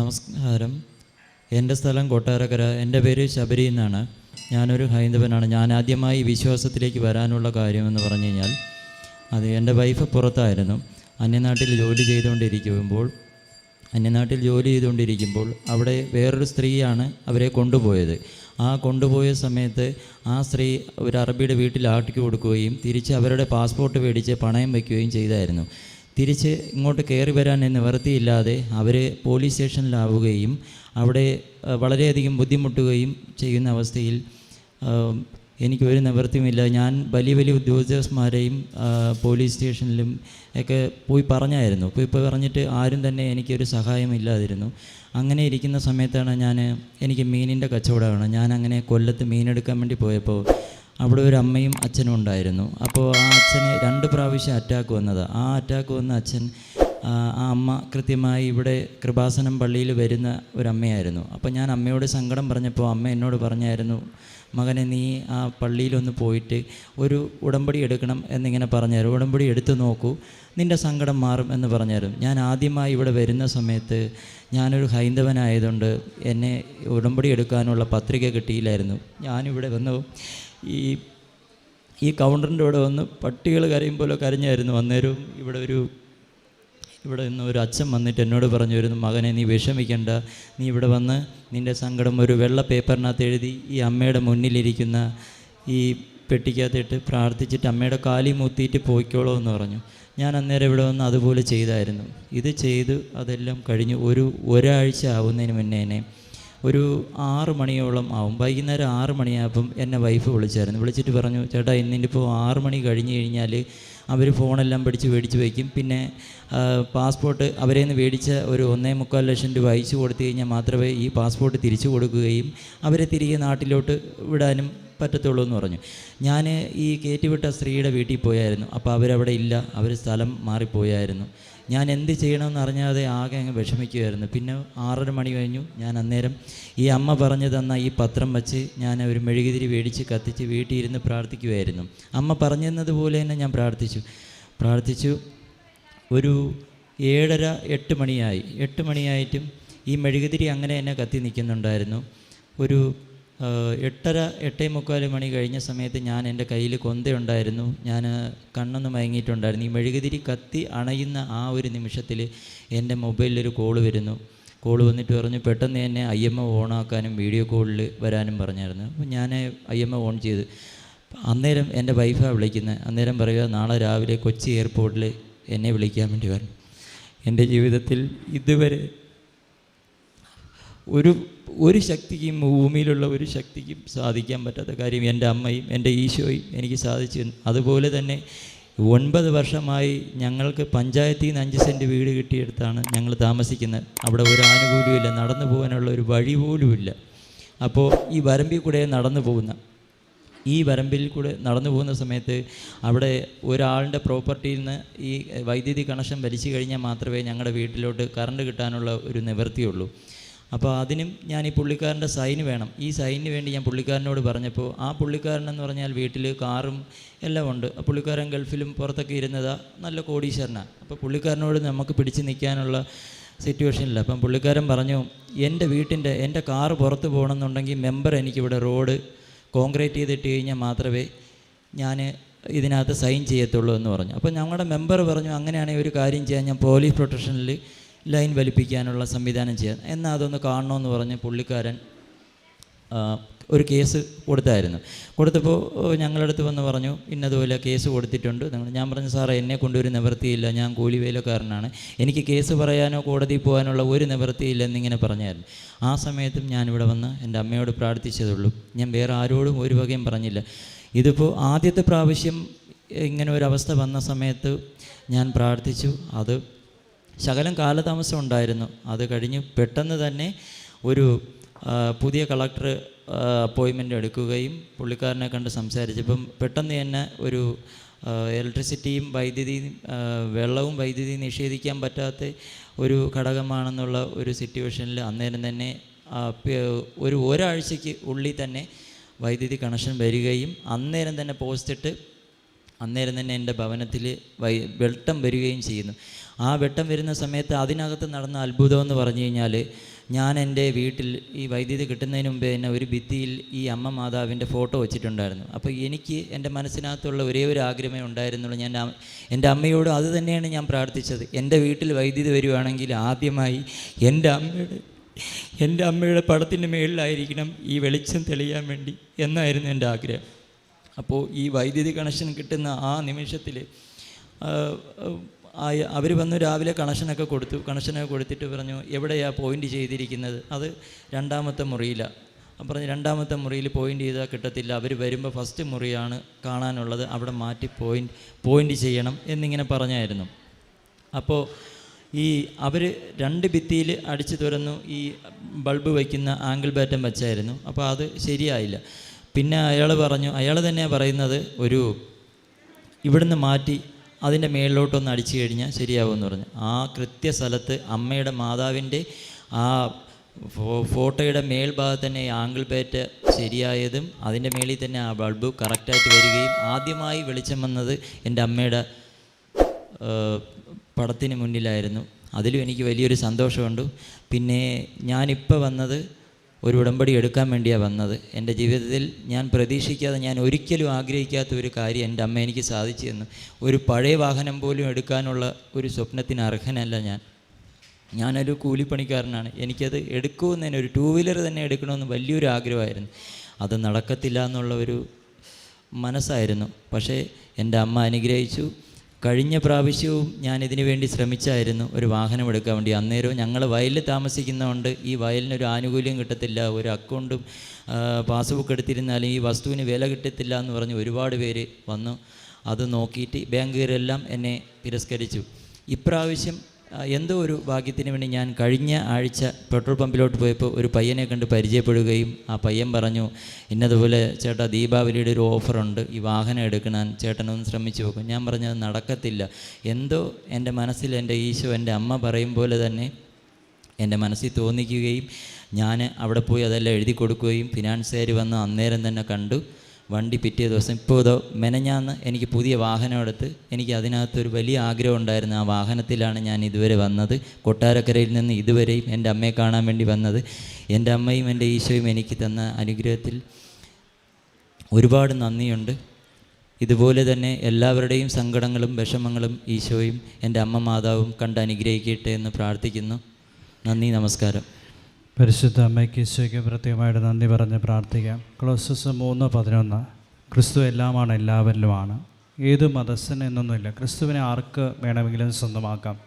നമസ്കാരം. എന്റെ സ്ഥലം കൊട്ടാരക്കര. എന്റെ പേര് ശബരി എന്നാണ്. ഞാനൊരു ഹൈന്ദവനാണ്. ഞാൻ ആദ്യമായി വിശ്വാസത്തിലേക്ക് വരാനുള്ള കാര്യമെന്ന് പറഞ്ഞു കഴിഞ്ഞാൽ അത് എന്റെ വൈഫ് പുറത്തായിരുന്നു. അന്യനാട്ടിൽ ജോലി ചെയ്തുകൊണ്ടിരിക്കുമ്പോൾ അന്യനാട്ടിൽ ജോലി ചെയ്തുകൊണ്ടിരിക്കുമ്പോൾ അവിടെ വേറൊരു സ്ത്രീയാണ് അവരെ കൊണ്ടുപോയത്. ആ കൊണ്ടുപോയ സമയത്ത് ആ സ്ത്രീ ഒരു അറബിയുടെ വീട്ടിൽ ആട്ടിക്ക് കൊടുക്കുകയും തിരിച്ച് അവരുടെ പാസ്പോർട്ട് മേടിച്ച് പണയം വയ്ക്കുകയും ചെയ്തായിരുന്നു. തിരിച്ച് ഇങ്ങോട്ട് കയറി വരാൻ നിവൃത്തിയില്ലാതെ അവർ പോലീസ് സ്റ്റേഷനിലാവുകയും അവിടെ വളരെയധികം ബുദ്ധിമുട്ടുകയും ചെയ്യുന്ന അവസ്ഥയിൽ എനിക്ക് ഒരു നിവൃത്തിയുമില്ല. ഞാൻ വലിയ വലിയ ഉദ്യോഗസ്ഥന്മാരെയും പോലീസ് സ്റ്റേഷനിലും ഒക്കെ പോയി പറഞ്ഞായിരുന്നു. പോയി പറഞ്ഞിട്ട് ആരും തന്നെ എനിക്കൊരു സഹായമില്ലാതിരുന്നു അങ്ങനെ ഇരിക്കുന്ന സമയത്താണ് ഞാൻ എനിക്ക് മീനിന്റെ കച്ചവടമാണ്. ഞാൻ അങ്ങനെ കൊല്ലത്ത് മീനെടുക്കാൻ വേണ്ടി പോയപ്പോൾ അവിടെ ഒരു അമ്മയും അച്ഛനും ഉണ്ടായിരുന്നു. അപ്പോൾ ആ അച്ഛന് രണ്ട് പ്രാവശ്യം അറ്റാക്ക് വന്നത്. ആ അറ്റാക്ക് വന്ന അച്ഛൻ ആ അമ്മ കൃത്യമായി ഇവിടെ കൃപാസനം പള്ളിയിൽ വരുന്ന ഒരമ്മയായിരുന്നു. അപ്പോൾ ഞാൻ അമ്മയോട് സങ്കടം പറഞ്ഞപ്പോൾ അമ്മ എന്നോട് പറഞ്ഞായിരുന്നു മകനെ നീ ആ പള്ളിയിലൊന്ന് പോയിട്ട് ഒരു ഉടമ്പടി എടുക്കണം എന്നിങ്ങനെ പറഞ്ഞായിരുന്നു. ഉടമ്പടി എടുത്തു നോക്കൂ നിന്റെ സങ്കടം മാറും എന്ന് പറഞ്ഞായിരുന്നു. ഞാൻ ആദ്യമായി ഇവിടെ വരുന്ന സമയത്ത് ഞാനൊരു ഹൈന്ദവനായതുകൊണ്ട് എന്നെ ഉടമ്പടി എടുക്കാനുള്ള പത്രിക കിട്ടിയില്ലായിരുന്നു. ഞാനിവിടെ വന്നു ഈ ഈ കൗണ്ടറിന്റെ ഇവിടെ വന്ന് പട്ടികൾ കരയും പോലെ കരഞ്ഞായിരുന്നു. അന്നേരവും ഇവിടെ ഒരു ഇവിടെ നിന്ന് ഒരു അച്ഛൻ വന്നിട്ട് എന്നോട് പറഞ്ഞു വരുന്നു മകനെ നീ വിഷമിക്കേണ്ട. നീ ഇവിടെ വന്ന് നിന്റെ സങ്കടം ഒരു വെള്ള പേപ്പറിനകത്ത് എഴുതി ഈ അമ്മയുടെ മുന്നിലിരിക്കുന്ന ഈ പെട്ടിക്കകത്തിട്ട് പ്രാർത്ഥിച്ചിട്ട് അമ്മയുടെ കാലി മുത്തിയിട്ട് പോയിക്കോളൂ എന്ന് പറഞ്ഞു. ഞാൻ അന്നേരം ഇവിടെ വന്ന് അതുപോലെ ചെയ്തായിരുന്നു. ഇത് ചെയ്ത് അതെല്ലാം കഴിഞ്ഞ് ഒരു ഒരാഴ്ച ആവുന്നതിന് മുന്നേ ഒരു ആറ് മണിയോളം ആവും. വൈകുന്നേരം ആറ് മണിയാകുമ്പം എന്നെ വൈഫ് വിളിച്ചായിരുന്നു. വിളിച്ചിട്ട് പറഞ്ഞു ചേട്ടാ ഇന്നിപ്പോൾ ആറ് മണി കഴിഞ്ഞ് കഴിഞ്ഞാൽ അവർ ഫോണെല്ലാം പിടിച്ച് മേടിച്ച് വയ്ക്കും. പിന്നെ പാസ്പോർട്ട് അവരെ നിന്ന് മേടിച്ച ഒരു ഒന്നേ മുക്കാൽ ലക്ഷം രൂപ അയച്ചു കൊടുത്തു കഴിഞ്ഞാൽ മാത്രമേ ഈ പാസ്പോർട്ട് തിരിച്ചു കൊടുക്കുകയും അവരെ തിരികെ നാട്ടിലോട്ട് വിടാനും പറ്റത്തുള്ളൂ എന്ന് പറഞ്ഞു. ഞാൻ ഈ കയറ്റിവിട്ട സ്ത്രീയുടെ വീട്ടിൽ പോയായിരുന്നു. അപ്പോൾ അവരവിടെ ഇല്ല. അവർ സ്ഥലം മാറിപ്പോയായിരുന്നു. ഞാൻ എന്ത് ചെയ്യണമെന്ന് അറിഞ്ഞാതെ ആകെ അങ്ങ് വിഷമിക്കുമായിരുന്നു പിന്നെ ആറര മണി കഴിഞ്ഞു. ഞാൻ അന്നേരം ഈ അമ്മ പറഞ്ഞു തന്ന ഈ പത്രം വച്ച് ഞാൻ ഒരു മെഴുകുതിരി മേടിച്ച് കത്തിച്ച് വീട്ടിൽ ഇരുന്ന് പ്രാർത്ഥിക്കുമായിരുന്നു അമ്മ പറഞ്ഞതുപോലെ തന്നെ ഞാൻ പ്രാർത്ഥിച്ചു. പ്രാർത്ഥിച്ചു. ഒരു ഏഴര എട്ട് മണിയായി. എട്ട് മണിയായിട്ടും ഈ മെഴുകുതിരി അങ്ങനെ തന്നെ കത്തി നിൽക്കുന്നുണ്ടായിരുന്നു. ഒരു എട്ടര എട്ടേ മുക്കാൽ മണി കഴിഞ്ഞ സമയത്ത് ഞാൻ എന്റെ കയ്യിൽ കൊന്തയുണ്ടായിരുന്നു. ഞാൻ കണ്ണൊന്ന് മയങ്ങിയിട്ടുണ്ടായിരുന്നു. ഈ മെഴുകുതിരി കത്തി അണയുന്ന ആ ഒരു നിമിഷത്തിൽ എന്റെ മൊബൈലിലൊരു കോൾ വരുന്നു. കോൾ വന്നിട്ട് പറഞ്ഞു പെട്ടെന്ന് തന്നെ ഐ എം എ ഓണാക്കാനും വീഡിയോ കോളിൽ വരാനും പറഞ്ഞായിരുന്നു. അപ്പോൾ ഞാൻ ഐ എം എ ഓൺ ചെയ്ത്. അന്നേരം എന്റെ വൈഫാണ് വിളിക്കുന്നത് അന്നേരം പറയുക നാളെ രാവിലെ കൊച്ചി എയർപോർട്ടിൽ എന്നെ വിളിക്കാൻ വേണ്ടി വരണം. എന്റെ ജീവിതത്തിൽ ഇതുവരെ ഒരു ഒരു ശക്തിക്കും ഭൂമിയിലുള്ള ഒരു ശക്തിക്കും സാധിക്കാൻ പറ്റാത്ത കാര്യം എന്റെ അമ്മയും എന്റെ ഈശോയും എനിക്ക് സാധിച്ചു. അതുപോലെ തന്നെ ഒൻപത് വർഷമായി ഞങ്ങൾക്ക് പഞ്ചായത്തിൽ നിന്ന് അഞ്ച് സെന്റ് വീട് കിട്ടിയെടുത്താണ് ഞങ്ങൾ താമസിക്കുന്നത്. അവിടെ ഒരു ആനുകൂല്യമില്ല നടന്നു പോകാനുള്ള ഒരു വഴി പോലുമില്ല. അപ്പോൾ ഈ വരമ്പിൽ കൂടെ നടന്നു പോകുന്ന ഈ വരമ്പിൽ കൂടെ നടന്നു പോകുന്ന സമയത്ത് അവിടെ ഒരാളുടെ പ്രോപ്പർട്ടിയിൽ നിന്ന് ഈ വൈദ്യുതി കണക്ഷൻ വലിച്ചു കഴിഞ്ഞാൽ മാത്രമേ ഞങ്ങളുടെ വീട്ടിലോട്ട് കറണ്ട് കിട്ടാനുള്ള ഒരു നിവൃത്തിയുള്ളൂ. അപ്പോൾ അതിനും ഞാൻ ഈ പുള്ളിക്കാരന്റെ സൈന് വേണം. ഈ സൈനിന് വേണ്ടി ഞാൻ പുള്ളിക്കാരനോട് പറഞ്ഞപ്പോൾ ആ പുള്ളിക്കാരൻ എന്ന് പറഞ്ഞാൽ വീട്ടിൽ കാറും എല്ലാം ഉണ്ട്. പുള്ളിക്കാരൻ ഗൾഫിലും പുറത്തൊക്കെ ഇരുന്നതാ നല്ല കോടീശ്വരനാണ് അപ്പോൾ പുള്ളിക്കാരനോട് നമുക്ക് പിടിച്ച് നിൽക്കാനുള്ള സിറ്റുവേഷനില്ല. അപ്പം പുള്ളിക്കാരൻ പറഞ്ഞു എന്റെ വീട്ടിന്റെ എന്റെ കാറ് പുറത്ത് പോകണമെന്നുണ്ടെങ്കിൽ മെമ്പർ എനിക്കിവിടെ റോഡ് കോൺക്രീറ്റ് ചെയ്തിട്ട് കഴിഞ്ഞാൽ മാത്രമേ ഞാൻ ഇതിനകത്ത് സൈൻ ചെയ്യത്തുള്ളൂ എന്ന് പറഞ്ഞു. അപ്പോൾ ഞങ്ങളുടെ മെമ്പർ പറഞ്ഞു അങ്ങനെയാണെങ്കിൽ ഒരു കാര്യം ചെയ്യാൻ ഞാൻ പോലീസ് പ്രൊട്ടക്ഷനിൽ ലൈൻ വലിപ്പിക്കാനുള്ള സംവിധാനം ചെയ്യാൻ. എന്നാൽ അതൊന്ന് കാണണമെന്ന് പറഞ്ഞ് പുള്ളിക്കാരൻ ഒരു കേസ് കൊടുത്തായിരുന്നു. കൊടുത്തപ്പോൾ ഞങ്ങളുടെ അടുത്ത് വന്ന് പറഞ്ഞു ഇന്നതുപോലെ കേസ് കൊടുത്തിട്ടുണ്ട്. ഞാൻ പറഞ്ഞു സാറേ എന്നെ കൊണ്ടൊരു നിവൃത്തിയില്ല. ഞാൻ കൂലിവേലക്കാരനാണ്. എനിക്ക് കേസ് പറയാനോ കോടതിയിൽ പോകാനുള്ള ഒരു നിവൃത്തിയില്ല എന്നിങ്ങനെ പറഞ്ഞായിരുന്നു. ആ സമയത്തും ഞാനിവിടെ വന്ന് എന്റെ അമ്മയോട് പ്രാർത്ഥിച്ചതുള്ളൂ. ഞാൻ വേറെ ആരോടും ഒരു വകയും പറഞ്ഞില്ല. ഇതിപ്പോൾ ആദ്യത്തെ പ്രാവശ്യം ഇങ്ങനെ ഒരു അവസ്ഥ വന്ന സമയത്ത് ഞാൻ പ്രാർത്ഥിച്ചു. അത് ശകലം കാലതാമസം ഉണ്ടായിരുന്നു. അത് കഴിഞ്ഞ് പെട്ടെന്ന് തന്നെ ഒരു പുതിയ കളക്ടർ അപ്പോയിൻമെന്റ് എടുക്കുകയും പുള്ളിക്കാരനെ കണ്ട് സംസാരിച്ചപ്പം പെട്ടെന്ന് തന്നെ ഒരു ഇലക്ട്രിസിറ്റിയും വൈദ്യുതിയും വെള്ളവും വൈദ്യുതി നിഷേധിക്കാൻ പറ്റാത്ത ഒരു ഘടകമാണെന്നുള്ള ഒരു സിറ്റുവേഷനിൽ അന്നേരം തന്നെ ഒരു ഒരാഴ്ചയ്ക്ക് ഉള്ളിൽ തന്നെ വൈദ്യുതി കണക്ഷൻ വരികയും അന്നേരം തന്നെ പോസ്റ്റ് ഇട്ട് അന്നേരം തന്നെ എന്റെ ഭവനത്തിൽ വൈ വെട്ടം വരികയും ചെയ്യുന്നു. ആ വെട്ടം വരുന്ന സമയത്ത് അതിനകത്ത് നടന്ന അത്ഭുതം എന്ന് പറഞ്ഞു കഴിഞ്ഞാൽ ഞാൻ എന്റെ വീട്ടിൽ ഈ വൈദ്യുതി കിട്ടുന്നതിന് മുമ്പേ തന്നെ ഒരു ഭിത്തിയിൽ ഈ അമ്മ മാതാവിന്റെ ഫോട്ടോ വെച്ചിട്ടുണ്ടായിരുന്നു. അപ്പോൾ എനിക്ക് എന്റെ മനസ്സിനകത്തുള്ള ഒരേ ഒരു ആഗ്രഹമേ ഉണ്ടായിരുന്നുള്ളൂ. ഞാൻ എന്റെ അമ്മയോട് അത് തന്നെയാണ് ഞാൻ പ്രാർത്ഥിച്ചത്. എന്റെ വീട്ടിൽ വൈദ്യുതി വരുവാണെങ്കിൽ ആദ്യമായി എന്റെ അമ്മയുടെ എന്റെ അമ്മയുടെ പടത്തിന്റെ മേളിലായിരിക്കണം ഈ വെളിച്ചം തെളിയാൻ വേണ്ടി എന്നായിരുന്നു എന്റെ ആഗ്രഹം. അപ്പോൾ ഈ വൈദ്യുതി കണക്ഷൻ കിട്ടുന്ന ആ നിമിഷത്തിൽ അവർ വന്ന് രാവിലെ കണക്ഷനൊക്കെ കൊടുത്തു. കണക്ഷനൊക്കെ കൊടുത്തിട്ട് പറഞ്ഞു എവിടെയാണ് പോയിന്റ് ചെയ്തിരിക്കുന്നത്? അത് രണ്ടാമത്തെ മുറിയിലാണ് പറഞ്ഞു രണ്ടാമത്തെ മുറിയിൽ പോയിന്റ് ചെയ്താൽ കിട്ടത്തില്ല. അവർ വരുമ്പോൾ ഫസ്റ്റ് മുറിയാണ് കാണാനുള്ളത്. അവിടെ മാറ്റി പോയിന്റ് പോയിന്റ് ചെയ്യണം എന്നിങ്ങനെ പറഞ്ഞായിരുന്നു. അപ്പോൾ ഈ അവർ രണ്ട് ഭിത്തിയിൽ അടിച്ചു തുറന്നു ഈ ബൾബ് വയ്ക്കുന്ന ആംഗിൾ ബാറ്റം വെച്ചായിരുന്നു. അപ്പോൾ അത് ശരിയായില്ല. പിന്നെ അയാൾ പറഞ്ഞു അയാൾ തന്നെ പറയുന്നത് ഒരു ഇവിടുന്ന് മാറ്റി അതിന്റെ മേളിലോട്ടൊന്ന് അടിച്ചു കഴിഞ്ഞാൽ ശരിയാവുമെന്ന് പറഞ്ഞു. ആ കൃത്യ സ്ഥലത്ത് അമ്മയുടെ മാതാവിന്റെ ആ ഫോട്ടോയുടെ മേൽഭാഗത്ത് തന്നെ ആംഗിൾ പേറ്റ് ശരിയായതും അതിന്റെ മേളിൽ തന്നെ ആ ബൾബ് കറക്റ്റായിട്ട് വരികയും ആദ്യമായി വെളിച്ചം വന്നത് എന്റെ അമ്മയുടെ പടത്തിന് മുന്നിലായിരുന്നു. അതിലും എനിക്ക് വലിയൊരു സന്തോഷമുണ്ട്. പിന്നെ ഞാനിപ്പോൾ വന്നത് ഒരു ഉടമ്പടി എടുക്കാൻ വേണ്ടിയാണ് വന്നത്. എന്റെ ജീവിതത്തിൽ ഞാൻ പ്രതീക്ഷിക്കാതെ ഞാൻ ഒരിക്കലും ആഗ്രഹിക്കാത്ത ഒരു കാര്യം എന്റെ അമ്മ എനിക്ക് സാധിച്ചു തന്നു. ഒരു പഴയ വാഹനം പോലും എടുക്കാനുള്ള ഒരു സ്വപ്നത്തിന് അർഹനല്ല ഞാൻ. ഞാനൊരു കൂലിപ്പണിക്കാരനാണ്. എനിക്കത് എടുക്കുമെന്ന് ഒരു ടൂ വീലർ തന്നെ എടുക്കണമെന്ന് വലിയൊരു ആഗ്രഹമായിരുന്നു. അത് നടക്കത്തില്ല എന്നുള്ള ഒരു മനസ്സായിരുന്നു. പക്ഷേ എന്റെ അമ്മ അനുഗ്രഹിച്ചു. കഴിഞ്ഞ പ്രാവശ്യവും ഞാൻ ഇതിനു വേണ്ടി ശ്രമിച്ചായിരുന്നു ഒരു വാഹനം എടുക്കാൻ വേണ്ടി. അന്നേരവും ഞങ്ങൾ വയലിൽ താമസിക്കുന്നതുകൊണ്ട് ഈ വയലിനൊരു ആനുകൂല്യം കിട്ടത്തില്ല ഒരു അക്കൗണ്ടും പാസ്ബുക്ക് എടുത്തിരുന്നാലും ഈ വസ്തുവിന് വില കിട്ടത്തില്ല എന്ന് പറഞ്ഞ് ഒരുപാട് പേര് വന്നു. അത് നോക്കിയിട്ട് ബാങ്കുകാരെല്ലാം എന്നെ തിരസ്കരിച്ചു. ഇപ്രാവശ്യം എന്തോ ഒരു ഭാഗ്യത്തിന് വേണ്ടി ഞാൻ കഴിഞ്ഞ ആഴ്ച പെട്രോൾ പമ്പിലോട്ട് പോയപ്പോൾ ഒരു പയ്യനെ കണ്ട് പരിചയപ്പെടുകയും ആ പയ്യൻ പറഞ്ഞു ഇന്നതുപോലെ ചേട്ടാ ദീപാവലിയുടെ ഒരു ഓഫറുണ്ട് ഈ വാഹനം എടുക്കണം ചേട്ടനൊന്ന് ശ്രമിച്ചു നോക്കും. ഞാൻ പറഞ്ഞത് നടക്കത്തില്ല. എന്തോ എന്റെ മനസ്സിൽ എന്റെ ഈശോ എന്റെ അമ്മ പറയും പോലെ തന്നെ എന്റെ മനസ്സിൽ തോന്നിക്കുകയും ഞാൻ അവിടെ പോയി അതെല്ലാം എഴുതി കൊടുക്കുകയും ഫിനാൻസുകാർ വന്ന് അന്നേരം തന്നെ കണ്ടു. വണ്ടി പിറ്റേ ദിവസം ഇപ്പോൾ ഇതോ മെനഞ്ഞാന്ന് എനിക്ക് പുതിയ വാഹനം എടുത്ത് എനിക്ക് അതിനകത്തൊരു വലിയ ആഗ്രഹം ഉണ്ടായിരുന്നു. ആ വാഹനത്തിലാണ് ഞാൻ ഇതുവരെ വന്നത്. കൊട്ടാരക്കരയിൽ നിന്ന് ഇതുവരെയും എന്റെ അമ്മയെ കാണാൻ വേണ്ടി വന്നത്. എന്റെ അമ്മയും എന്റെ ഈശോയും എനിക്ക് തന്ന അനുഗ്രഹത്തിൽ ഒരുപാട് നന്ദിയുണ്ട്. ഇതുപോലെ തന്നെ എല്ലാവരുടെയും സങ്കടങ്ങളും വിഷമങ്ങളും ഈശോയും എന്റെ അമ്മ മാതാവും കണ്ട് അനുഗ്രഹിക്കട്ടെ എന്ന് പ്രാർത്ഥിക്കുന്നു. നന്ദി നമസ്കാരം. പരിശുദ്ധ അമ്മയ്ക്ക് ഈശോയ്ക്ക് പ്രത്യേകമായിട്ട് നന്ദി പറഞ്ഞ് പ്രാർത്ഥിക്കാം. ക്ലോസസ് മൂന്ന് പതിനൊന്ന്. ക്രിസ്തു എല്ലാമാണ് എല്ലാവരിലുമാണ്. ഏത് മതസ്ഥന് എന്നൊന്നുമില്ല. ക്രിസ്തുവിനെ ആർക്ക് വേണമെങ്കിലും സ്വന്തമാക്കാം.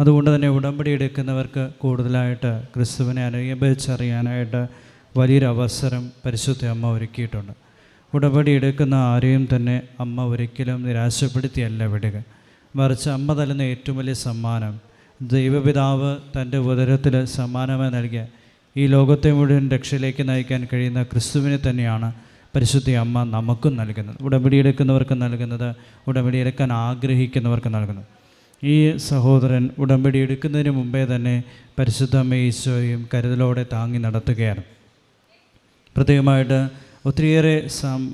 അതുകൊണ്ട് തന്നെ ഉടമ്പടി എടുക്കുന്നവർക്ക് കൂടുതലായിട്ട് ക്രിസ്തുവിനെ അനുഭവിച്ചറിയാനായിട്ട് വലിയൊരവസരം പരിശുദ്ധ അമ്മ ഒരുക്കിയിട്ടുണ്ട്. ഉടമ്പടി എടുക്കുന്ന ആരെയും തന്നെ അമ്മ ഒരിക്കലും നിരാശപ്പെടുത്തിയല്ല വിടുക. മറിച്ച് അമ്മ തരുന്ന ഏറ്റവും വലിയ സമ്മാനം ദൈവപിതാവ് തന്റെ ഉദരത്തിൽ സമ്മാനമായി നൽകിയ ഈ ലോകത്തെ മുഴുവൻ രക്ഷയിലേക്ക് നയിക്കാൻ കഴിയുന്ന ക്രിസ്തുവിനെ തന്നെയാണ് പരിശുദ്ധ അമ്മ നമുക്കും നൽകുന്നത്. ഉടമ്പടി എടുക്കുന്നവർക്ക് നൽകുന്നത് ഉടമ്പടി എടുക്കാൻ ആഗ്രഹിക്കുന്നവർക്ക് നൽകുന്നു. ഈ സഹോദരൻ ഉടമ്പടി എടുക്കുന്നതിന് മുമ്പേ തന്നെ പരിശുദ്ധ ഈശോയും കരുതലോടെ താങ്ങി നടത്തുകയാണ്. പ്രത്യേകമായിട്ട് ഒത്തിരിയേറെ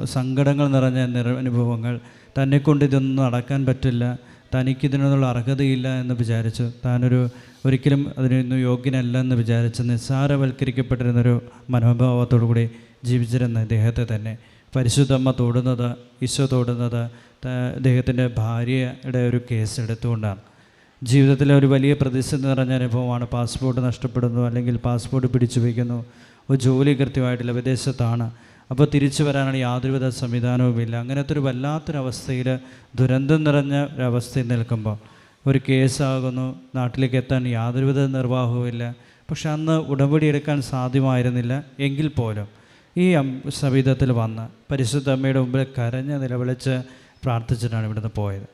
സങ്കടങ്ങൾ നിറഞ്ഞ നിറ അനുഭവങ്ങൾ തന്നെക്കൊണ്ട് ഇതൊന്നും നടക്കാൻ പറ്റില്ല. തനിക്കിതിനുള്ള അർഹതയില്ല എന്ന് വിചാരിച്ച് താനൊരു ഒരിക്കലും അതിനൊന്നും യോഗ്യനല്ല എന്ന് വിചാരിച്ച് നിസ്സാരവൽക്കരിക്കപ്പെട്ടിരുന്നൊരു മനോഭാവത്തോടു കൂടി ജീവിച്ചിരുന്ന ഇദ്ദേഹത്തെ തന്നെ. പരിശുദ്ധമ്മ തൊടുന്നത് ഈശോ തൊടുന്നത് ഇദ്ദേഹത്തിന്റെ ഭാര്യയുടെ ഒരു കേസ് എടുത്തുകൊണ്ടാണ്. ജീവിതത്തിലെ ഒരു വലിയ പ്രതിസന്ധി നിറഞ്ഞ അനുഭവമാണ്. പാസ്പോർട്ട് നഷ്ടപ്പെടുന്നു അല്ലെങ്കിൽ പാസ്പോർട്ട് പിടിച്ചു വയ്ക്കുന്നു ഒരു ജോലി കൃത്യമായിട്ടില്ല. വിദേശത്താണ്. അപ്പോൾ തിരിച്ചു വരാനുള്ള യാതൊരുവിധ സംവിധാനവുമില്ല. അങ്ങനത്തെ ഒരു വല്ലാത്തൊരവസ്ഥയിൽ ദുരന്തം നിറഞ്ഞ ഒരവസ്ഥയിൽ നിൽക്കുമ്പോൾ ഒരു കേസാകുന്നു നാട്ടിലേക്ക് എത്താൻ യാതൊരുവിധ നിർവാഹവുമില്ല. പക്ഷെ അന്ന് ഉടമ്പടി എടുക്കാൻ സാധ്യമായിരുന്നില്ല എങ്കിൽ പോലും. ഈ സവിധത്തിൽ വന്ന് പരിശുദ്ധ അമ്മയുടെ മുമ്പിൽ കരഞ്ഞ് നിലവിളിച്ച് പ്രാർത്ഥിച്ചിട്ടാണ് ഇവിടുന്ന് പോയത്.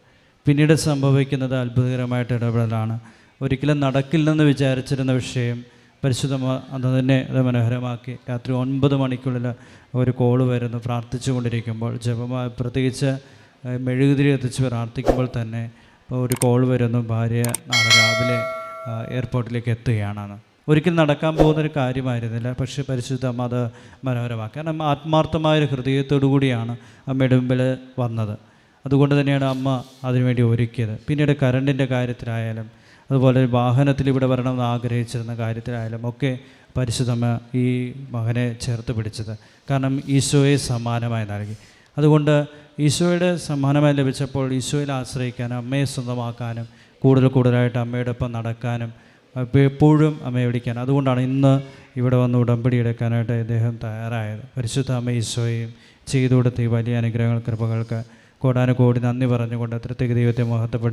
പിന്നീട് സംഭവിക്കുന്നത് അത്ഭുതകരമായിട്ട് ഇടപെടലാണ്. ഒരിക്കലും നടക്കില്ലെന്ന് വിചാരിച്ചിരുന്ന വിഷയം പരിശുദ്ധമ അത് തന്നെ അത് മനോഹരമാക്കി. രാത്രി ഒൻപത് മണിക്കുള്ളിൽ ഒരു കോൾ വരുന്നു. പ്രാർത്ഥിച്ചു കൊണ്ടിരിക്കുമ്പോൾ ജപമാ പ്രത്യേകിച്ച് മെഴുകുതിരി എത്തിച്ച് പ്രാർത്ഥിക്കുമ്പോൾ തന്നെ ഒരു കോൾ വരുന്നു. ഭാര്യ നാളെ രാവിലെ എയർപോർട്ടിലേക്ക് എത്തുകയാണെന്ന്. ഒരിക്കലും നടക്കാൻ പോകുന്നൊരു കാര്യമായിരുന്നില്ല. പക്ഷേ പരിശുദ്ധ അമ്മ അത് മനോഹരമാക്കി. കാരണം ആത്മാർത്ഥമായൊരു ഹൃദയത്തോടു കൂടിയാണ് അമ്മയുടെ മുമ്പിൽ വന്നത്. അതുകൊണ്ട് തന്നെയാണ് അമ്മ അതിനുവേണ്ടി ഒരുക്കിയത്. പിന്നീട് കറണ്ടിന്റെ കാര്യത്തിലായാലും അതുപോലെ വാഹനത്തിൽ ഇവിടെ വരണമെന്ന് ആഗ്രഹിച്ചിരുന്ന കാര്യത്തിലായാലും ഒക്കെ പരിശുദ്ധമ്മ ഈ മകനെ ചേർത്ത് പിടിച്ചത്. കാരണം ഈശോയെ സമ്മാനമായി നൽകി. അതുകൊണ്ട് ഈശോയുടെ സമ്മാനമായി ലഭിച്ചപ്പോൾ ഈശോയിൽ ആശ്രയിക്കാനും അമ്മയെ സ്വന്തമാക്കാനും കൂടുതൽ കൂടുതലായിട്ട് അമ്മയുടെ ഒപ്പം നടക്കാനും എപ്പോഴും അമ്മയെ വിളിക്കാൻ അതുകൊണ്ടാണ് ഇന്ന് ഇവിടെ വന്ന് ഉടമ്പടി എടുക്കാനായിട്ട് ഇദ്ദേഹം തയ്യാറായത്. പരിശുദ്ധ അമ്മ ഈശോയും ചെയ്തു കൊടുത്ത ഈ വലിയ അനുഗ്രഹങ്ങൾ കൃപകൾക്ക് കോടാനുകോടി നന്ദി പറഞ്ഞുകൊണ്ട് തൃത്തിക ദൈവത്തെ മഹത്വപ്പെടുത്തി